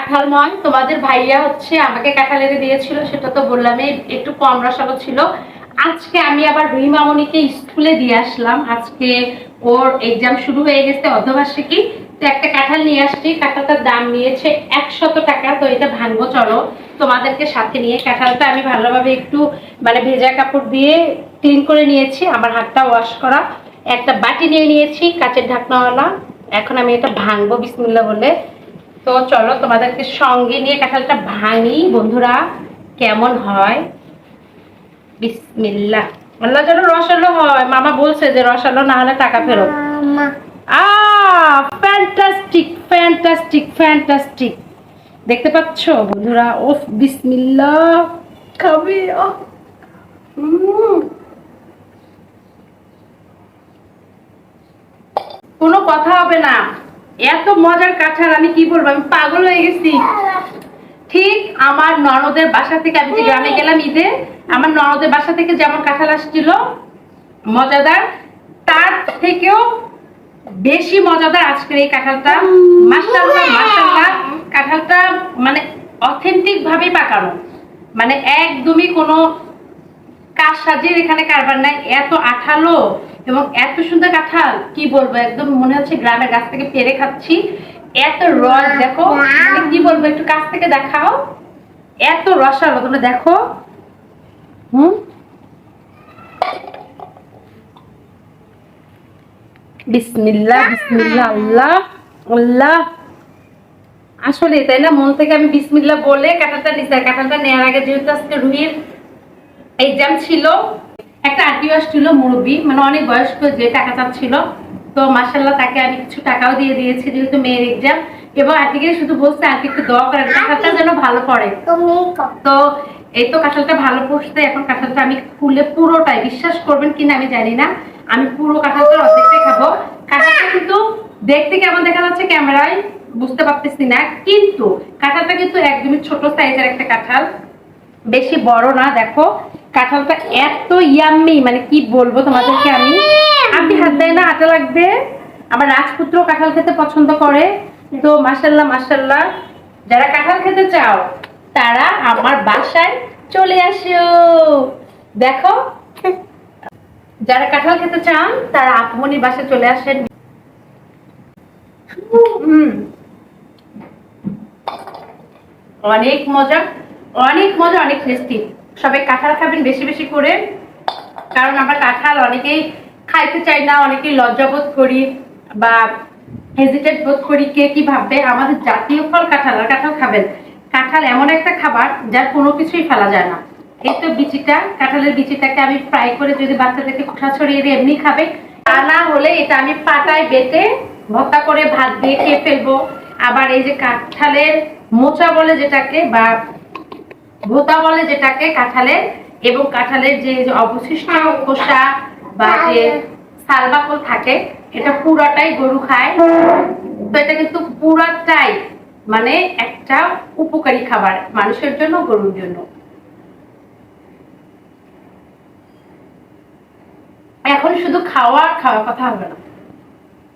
কাঁঠাল নয়, তোমাদের ভাইয়া হচ্ছে আমাকে কাঁঠাল এনে দিয়েছিল, সেটা তো বললামই, একটু কম রসালো ছিল। আজকে আমি আবার রুই মামনিকে স্কুলে দিয়ে আসলাম। আজকে ওর এক্সাম শুরু হয়ে গেছে অর্ধবার্ষিকী। তো একটা কাঁঠাল নিয়ে আসছি, কাঁঠালটার দাম নিয়েছে একশত টাকা, তো এটা ভাঙবো, চলো। তোমাদেরকে সাথে নিয়ে কাঁঠালটা আমি ভালোভাবে একটু মানে ভেজা কাপড় দিয়ে ক্লিন করে নিয়েছি, আমার হাতটা ওয়াশ করা। একটা বাটি নিয়ে নিয়েছি, কাচের ঢাকনাওয়ালা। এখন আমি এটা ভাঙবো বিসমিল্লা বলে। তো চলো তোমাদেরকে সঙ্গে নিয়ে কাঁঠালটা ভাঙি। বন্ধুরা কেমন হয়? বিসমিল্লা আল্লাহ যেন রসালো হয়। মামা বলছে যে রসালো না হলে টাকা ফেরত। আ ফ্যান্টাস্টিক ফ্যান্টাস্টিক ফ্যান্টাস্টিক দেখতে পাচ্ছ বন্ধুরা? ওফ বিসমিল্লা খাবে। কোনো কথা হবে না। এত মজার কাঁঠাল আমি কি বলব? আমি পাগল হয়ে গেছি। ঠিক আমার ননদের বাসা থেকে আমি যে গ্রামে গেলাম ঈদে, আমার ননদের বাসা থেকে যেমন কাঁঠাল আসছিল, মজাদার। তার থেকেও বেশি মজাদার আজকের এই কাঁঠালটা। মাশাআল্লাহ মাশাআল্লাহ। কাঁঠালটা মানে অথেন্টিক ভাবে পাকানো। মানে একদমই কোনো কাজ সাজিয়ে এখানে কারবার নাই। এত আঠালো। এবং এত সুন্দর কাঁঠাল কি বলব একদম মনে হচ্ছে গ্রামের গাছ থেকে পেরে খাচ্ছি। এত রস দেখো মানে কি বলব একটু কাছ থেকে দেখাও। এত রসালো তোমরা দেখো। হুম? বিসমিল্লা বিসমিল্লা আল্লাহ আল্লাহ। আসলে তাই না মন থেকে আমি বিসমিল্লা বলে কাঁঠালটা নিতে কাঁঠালটা নেওয়ার আগে যেহেতু আজকে রুহির এক্সাম ছিল একটা আত্মীয় আসছিল মুরব্বী মানে অনেক বয়স্ক যে টাকা চাচ্ছিল। তো মাসাল্লাহ তাকে আমি কিছু টাকাও দিয়ে দিয়েছি যেহেতু মেয়ের এক্সাম এবং আন্টিকে শুধু বলছে আন্টি একটু দোয়া করেন কাঁঠালটা যেন ভালো পড়ে। তো এই তো কাঁঠালটা ভালো পড়ছে এখন কাঁঠালটা আমি খুলে পুরোটাই বিশ্বাস করবেন কিনা আমি জানি না। আমি পুরো কাঁঠালটা অর্ধেকটাই খাব। কাঁঠালটা কিন্তু দেখতে কেমন দেখা যাচ্ছে ক্যামেরায় বুঝতে পারতেছি না। কিন্তু কাঁঠালটা কিন্তু একদমই ছোট সাইজের একটা কাঁঠাল। বেশি বড় না দেখো। কাঁঠালটা এত ইয়াম্মি মানে কি বলব তোমাদেরকে আমি? আপনি হাত দেয় না, আটা লাগবে। আমার রাজপুত্র কাঁঠাল খেতে পছন্দ করে। তো মাসাল্লাহ মাসাল্লাহ যারা কাঁঠাল খেতে চাও, তারা আমার বাসায় চলে আসো। দেখো, যারা কাঁঠাল খেতে চান, তারা আপমনির বাসায় চলে আসেন। অনেক মজা অনেক মজা, অনেক টেস্টি। সবাই কাঁঠাল খাবেন বেশি বেশি করে। কারণ আমরা কাঁঠাল অনেকেই খাইতে চাই না, অনেকেই লজ্জাবোধ করি বা হেজিটেট বোধ করি কে কি ভাববে। আমাদের জাতীয় ফল কাঁঠাল, আর কাঁঠাল খাবেন। কাঁঠাল এমন একটা খাবার যার কোনো কিছুই ফেলা যায় না। এই তো বিচিটা, কাঁঠালের বিচিটাকে আমি ফ্রাই করে যদি বাচ্চাদেরকে খোসা ছড়িয়ে দিয়ে এমনি খাবে, তা না হলে এটা আমি পাটায় বেটে ভর্তা করে ভাত দিয়ে খেয়ে ফেলব। আবার এই যে কাঁঠালের মোচা বলে যেটাকে, বা ভোতা বলে যেটাকে কাঁঠালের এবং কাঁঠালের যে অবশিষ্ট খোসা বা যে সালবাকল থাকে এটা পুরাটাই গরু খায়। তো এটা কিন্তু পুরাটাই মানে একটা উপকারী খাবার মানুষের জন্য গরুর জন্য। এখন শুধু খাওয়া আর খাওয়ার কথা হবে না।